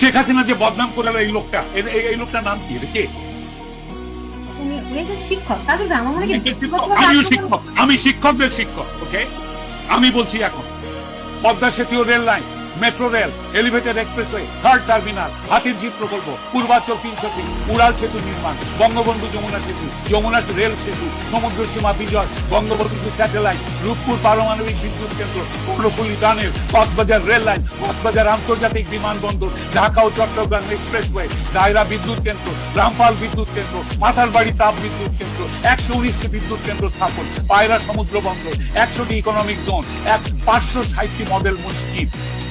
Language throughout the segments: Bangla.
শেখ হাসিনা যে বদনাম করে এই লোকটা এই লোকটার নাম কি? কি? আমিও শিক্ষক। আমি শিক্ষকদের শিক্ষক ওকে আমি বলছি এখন পদ্মা সেতু rail line. Metro rail, elevated expressway, third terminal Hatirjheel প্রকল্প, পূর্বাচল তিনশো তিন, উড়াল সেতু নির্মাণ, বঙ্গবন্ধু যমুনা সেতু, যমুনা রেল সেতু, সমুদ্র সীমা বিজয়, বঙ্গবন্ধু স্যাটেলাইট, রূপপুর পারমাণবিক বিদ্যুৎ কেন্দ্র কর্ণফুলি গানের কক্সবাজার রেল লাইন, কক্সবাজার আন্তর্জাতিক বিমানবন্দর, ঢাকা ও চট্টগ্রাম এক্সপ্রেসওয়ে, দায়রা বিদ্যুৎ কেন্দ্র, রামপাল বিদ্যুৎ কেন্দ্র, মাথারবাড়ি তাপ বিদ্যুৎ কেন্দ্র একশো উনিশটি বিদ্যুৎ কেন্দ্র স্থাপন, পায়রা সমুদ্র বন্দর, একশোটি ইকোনমিক জোন এক পাঁচশো ষাটটি মডেল মসজিদ,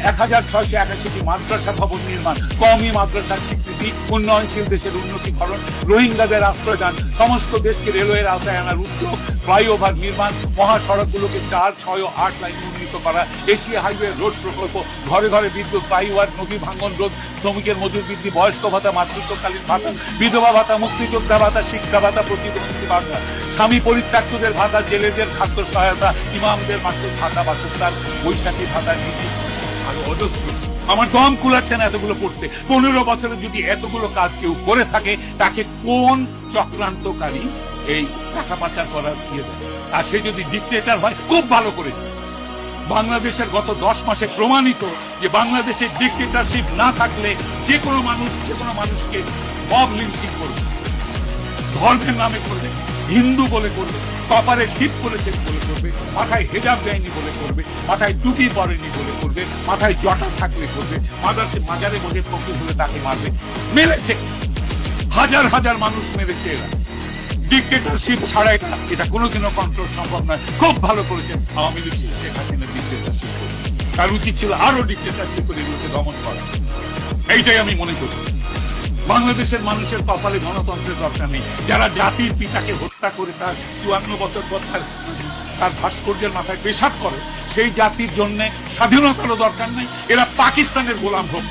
এক হাজার ছয়শো একাশিটি মাদ্রাসা ভবন নির্মাণ কমই মাদ্রাসার স্বীকৃতি, উন্নয়নশীল দেশের উন্নতিকরণ, রোহিঙ্গাদের আশ্রয়দান, সমস্ত দেশকে রেলওয়ের আওতায় আনার উদ্যোগ, ফ্লাইওভার নির্মাণ, মহাসড়কগুলোকে চার, ছয় ও আট লাইন উন্নীত করা, এশিয়া হাইওয়ে রোড প্রকল্প, ঘরে ঘরে বিদ্যুৎ, ফ্লাইওভার, নদী ভাঙ্গন রোধ, শ্রমিকের মজুর বৃদ্ধি, বয়স্ক ভাতা, মাতৃত্বকালীন ভাতা, বিধবা ভাতা, মুক্তিযোদ্ধা ভাতা, শিক্ষা ভাতা, প্রতিবন্ধী ভাতা স্বামী পরিত্যক্তদের ভাতা, জেলেদের খাদ্য সহায়তা, ইমামদের মাসিক ভাতা, বাসস্থান, বৈশাখী ভাতা, নীতি। আরও অজস্র। আমার দম কুলাচ্ছে না এতগুলো পড়তে। পনেরো বছরে যদি এতগুলো কাজ কেউ করে থাকে, তাকে কোন চক্রান্তকারী এই টাকা পাচার করার দিয়ে দেয় আর সে যদি ডিক্টেটার হয়, খুব ভালো করেছে বাংলাদেশের গত দশ মাসে প্রমাণিত যে বাংলাদেশের ডিক্টেটারশিপ না থাকলে যে কোনো মানুষ, যে কোনো মানুষকে মব লিঞ্চিং করবে। ধর্মের নামে করবে, হিন্দু বলে করবে কপারে টিপ করেছে বলে করবে, মাথায় হেজাব দেয়নি বলে করবে, মাথায় টুপি পরেনি বলে করবে, মাথায় জটা থাকলে করবে, মাদারসে মাজারে বসে ফকির হলে তাকে মারবে, মেরেছে। হাজার হাজার মানুষ মেরেছে এরা। ডিক্টেটরশিপ ছাড়া এটা এটা কোনোদিনও কন্ট্রোল সম্ভব নয়। খুব ভালো করেছেন আওয়ামী লীগ, শেখ হাসিনা ডিক্টেটরশিপ করেছে। তার উচিত ছিল আরও ডিক্টেটরশিপ করে এগুলোকে দমন করা। এইটাই আমি মনে করি। বাংলাদেশের মানুষের কপালে গণতন্ত্রের দরকার নেই। যারা জাতির পিতাকে হত্যা করে তার চুয়ান্ন বছর পর তার তার ভাস্কর্যের মাথায় পেশাব করে, সেই জাতির জন্য স্বাধীনতারও দরকার নেই। এরা পাকিস্তানের গোলাম হোক।